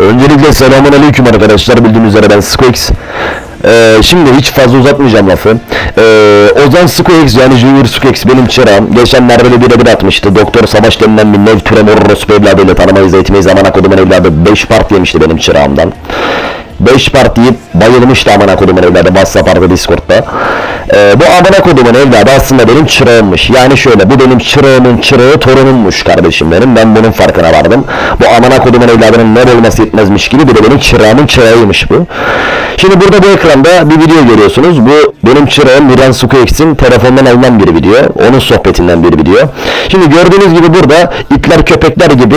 Öncelikle selamun aleyküm arkadaşlar. Bildiğiniz üzere ben Squeaks. Ee, şimdi hiç fazla uzatmayacağım lafı. Ee, Ozan Squeaks yani Junior Squeaks benim çırağım. Geçenlerde de birebir atmıştı. Doktor Savaş denilen bir Nev Türem Orospu evladıyla tanımayız etmeyiz amına kodumun evladı 5 part yemişti benim çırağımdan. 5 part yiyip bayılmıştı amına kodumun evladı WhatsApp Discord'da. Ee, Bu amına kodumun evladı aslında benim çırağımmış. Yani şöyle bu benim çırağımın çırağı torunummuş kardeşim benim. Ben bunun farkına vardım. Bu amına kodumun evladının ne olması yetmezmiş gibi Bir de benim çırağımın çırağıymış bu. Şimdi burada bu ekranda bir video görüyorsunuz. Bu benim çırağım Miran Sukuex'in telefondan alınan bir video Onun sohbetinden bir video. Şimdi gördüğünüz gibi burada itler köpekler gibi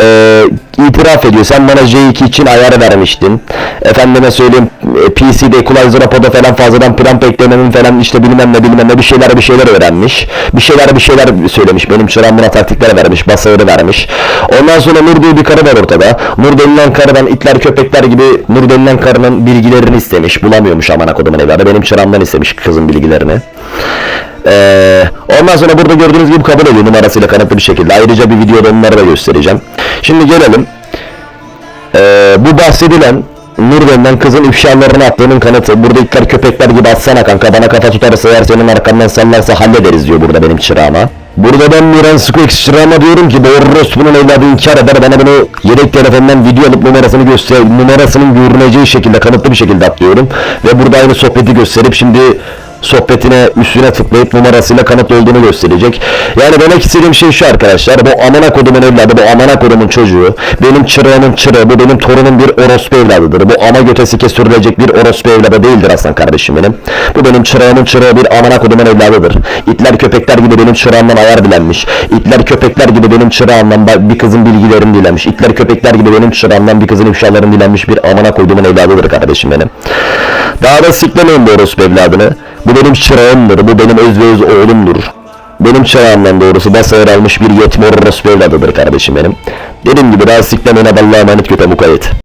e, itiraf ediyor. Sen bana J2 için ayarı vermiştin. Efendime söyleyeyim PC'de Equalizer Apo'da falan fazladan plan eklememin falan işte bilmem ne bilmem ne bir şeyler bir şeyler öğrenmiş. Bir şeyler bir şeyler söylemiş. Benim çırağım buna taktikler vermiş. Basağırı vermiş. Ondan sonra Nur diye bir karı var ortada. Nur denilen karıdan itler köpekler gibi Nur denilen karının bilgilerini istemiş. Bulamıyormuş amana kodumun evladı. Benim çırağımdan istemiş kızın bilgilerini. Ee, ondan sonra burada gördüğünüz gibi kabul ediyor numarasıyla kanıtlı bir şekilde. Ayrıca bir videoda onları da göstereceğim. Şimdi gelelim. Ee, bu bahsedilen Nur denilen kızın ifşalarını attığının kanıtı. Burada itler köpekler gibi atsana kanka bana kafa tutarsa eğer senin arkandan sallarsa hallederiz diyor burada benim çırağıma. Burada ben Miran Squeaks çırağıma diyorum ki bu orospunun evladı inkar eder bana bunu yedek telefondan video alıp numarasını göster numarasının görüneceği şekilde kanıtlı bir şekilde atlıyorum. Ve burada aynı sohbeti gösterip şimdi sohbetine üstüne tıklayıp numarasıyla kanıt olduğunu gösterecek. Yani demek istediğim şey şu arkadaşlar. Bu amana kodumun evladı, bu amana kodumun çocuğu. Benim çırağımın çırağı, bu benim torunum bir orospu evladıdır. Bu ana götesi kesürülecek bir orospu evladı değildir aslan kardeşim benim. Bu benim çırağımın çırağı bir amana kodumun evladıdır. İtler köpekler gibi benim çırağımdan ayar dilenmiş. İtler köpekler gibi benim çırağımdan bir kızın bilgilerini dilenmiş. İtler köpekler gibi benim çırağımdan bir kızın ifşalarını dilenmiş bir amana kodumun evladıdır kardeşim benim. Daha da siklemeyin bu evladını. Bu benim çırağımdır, bu benim öz oğlumdur. Benim çırağımdan doğrusu basağır almış bir yetme orospu evladıdır kardeşim benim. Dediğim gibi daha siklemeyin Allah'a emanet kötü mukayyet.